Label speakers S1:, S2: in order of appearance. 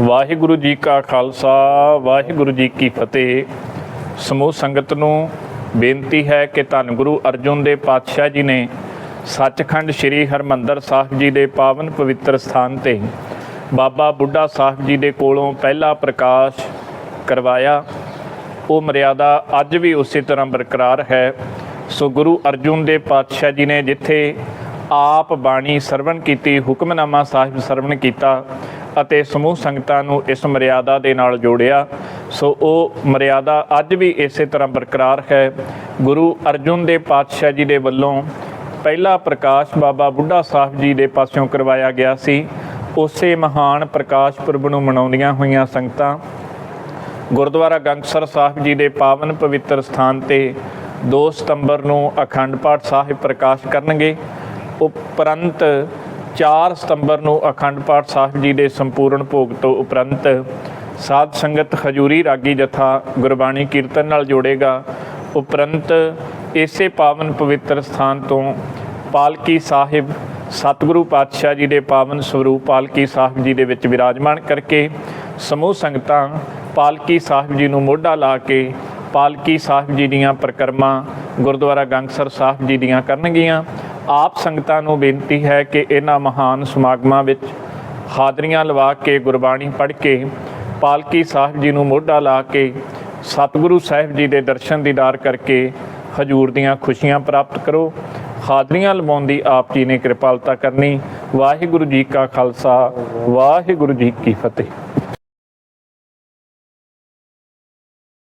S1: ਵਾਹਿਗੁਰੂ ਜੀ ਕਾ ਖਾਲਸਾ, ਵਾਹਿਗੁਰੂ ਜੀ ਕੀ ਫਤਿਹ। ਸਮੂਹ ਸੰਗਤ ਨੂੰ ਬੇਨਤੀ ਹੈ ਕਿ ਧੰਨ ਗੁਰੂ ਅਰਜੁਨ ਦੇ ਪਾਤਸ਼ਾਹ ਜੀ ਨੇ ਸੱਚਖੰਡ ਸ੍ਰੀ ਹਰਮੰਦਰ ਸਾਹਿਬ ਜੀ ਦੇ ਪਾਵਨ ਪਵਿੱਤਰ ਸਥਾਨ ਤੇ ਬਾਬਾ ਬੁੱਢਾ ਸਾਹਿਬ ਜੀ ਦੇ ਕੋਲੋਂ ਪਹਿਲਾ ਪ੍ਰਕਾਸ਼ ਕਰਵਾਇਆ। ਉਹ ਮਰਿਆਦਾ ਅੱਜ ਵੀ ਉਸੇ ਤਰ੍ਹਾਂ ਬਰਕਰਾਰ ਹੈ। ਸੋ ਗੁਰੂ ਅਰਜੁਨ ਦੇ ਪਾਤਸ਼ਾਹ ਜੀ ਨੇ ਜਿੱਥੇ ਆਪ ਬਾਣੀ ਸਰਵਣ ਕੀਤੀ, ਹੁਕਮਨਾਮਾ ਸਾਹਿਬ ਸਰਵਣ ਕੀਤਾ ਅਤੇ ਸਮੂਹ ਸੰਗਤਾਂ ਨੂੰ ਇਸ ਮਰਿਆਦਾ ਦੇ ਨਾਲ ਜੋੜਿਆ। ਸੋ ਉਹ ਮਰਿਆਦਾ ਅੱਜ ਵੀ ਇਸੇ ਤਰ੍ਹਾਂ ਬਰਕਰਾਰ ਹੈ। ਗੁਰੂ ਅਰਜੁਨ ਦੇਵ ਪਾਤਸ਼ਾਹ ਜੀ ਦੇ ਵੱਲੋਂ ਪਹਿਲਾ ਪ੍ਰਕਾਸ਼ ਬਾਬਾ ਬੁੱਢਾ ਸਾਹਿਬ ਜੀ ਦੇ ਪਾਸਿਓਂ ਕਰਵਾਇਆ ਗਿਆ ਸੀ। ਉਸੇ ਮਹਾਨ ਪ੍ਰਕਾਸ਼ ਪੁਰਬ ਨੂੰ ਮਨਾਉਂਦੀਆਂ ਹੋਈਆਂ ਸੰਗਤਾਂ ਗੁਰਦੁਆਰਾ ਗੰਗਸਰ ਸਾਹਿਬ ਜੀ ਦੇ ਪਾਵਨ ਪਵਿੱਤਰ ਸਥਾਨ ਤੇ 2 ਸਤੰਬਰ ਨੂੰ ਅਖੰਡ ਪਾਠ ਸਾਹਿਬ ਪ੍ਰਕਾਸ਼ ਕਰਨਗੇ। ਉਪਰੰਤ 4 ਸਤੰਬਰ ਨੂੰ ਅਖੰਡ ਪਾਠ ਸਾਹਿਬ ਜੀ ਦੇ ਸੰਪੂਰਨ ਭੋਗ ਤੋਂ ਉਪਰੰਤ ਸਾਧ ਸੰਗਤ ਹਜੂਰੀ ਰਾਗੀ ਜਥਾ ਗੁਰਬਾਣੀ ਕੀਰਤਨ ਨਾਲ ਜੋੜੇਗਾ। ਉਪਰੰਤ ਇਸੇ ਪਾਵਨ ਪਵਿੱਤਰ ਸਥਾਨ ਤੋਂ ਪਾਲਕੀ ਸਾਹਿਬ ਸਤਿਗੁਰੂ ਪਾਤਸ਼ਾਹ ਜੀ ਦੇ ਪਾਵਨ ਸਰੂਪ ਪਾਲਕੀ ਸਾਹਿਬ ਜੀ ਦੇ ਵਿੱਚ ਵਿਰਾਜਮਾਨ ਕਰਕੇ ਸਮੂਹ ਸੰਗਤਾਂ ਪਾਲਕੀ ਸਾਹਿਬ ਜੀ ਨੂੰ ਮੋਢਾ ਲਾ ਕੇ ਪਾਲਕੀ ਸਾਹਿਬ ਜੀ ਦੀਆਂ ਪ੍ਰਕਰਮਾਂ ਗੁਰਦੁਆਰਾ ਗੰਗਸਰ ਸਾਹਿਬ ਜੀ ਦੀਆਂ ਕਰਨਗੀਆਂ। ਆਪ ਸੰਗਤਾਂ ਨੂੰ ਬੇਨਤੀ ਹੈ ਕਿ ਇਹਨਾਂ ਮਹਾਨ ਸਮਾਗਮਾਂ ਵਿੱਚ ਹਾਜ਼ਰੀਆਂ ਲਵਾ ਕੇ ਗੁਰਬਾਣੀ ਪੜ੍ਹ ਕੇ ਪਾਲਕੀ ਸਾਹਿਬ ਜੀ ਨੂੰ ਮੋਢਾ ਲਾ ਕੇ ਸਤਿਗੁਰੂ ਸਾਹਿਬ ਜੀ ਦੇ ਦਰਸ਼ਨ ਦੀਦਾਰ ਕਰਕੇ ਹਜੂਰ ਦੀਆਂ ਖੁਸ਼ੀਆਂ ਪ੍ਰਾਪਤ ਕਰੋ। ਹਾਜ਼ਰੀਆਂ ਲਵਾਉਣ ਦੀ ਆਪ ਜੀ ਨੇ ਕਿਰਪਾਲਤਾ ਕਰਨੀ। ਵਾਹਿਗੁਰੂ ਜੀ ਕਾ ਖਾਲਸਾ, ਵਾਹਿਗੁਰੂ ਜੀ ਕੀ ਫਤਿਹ।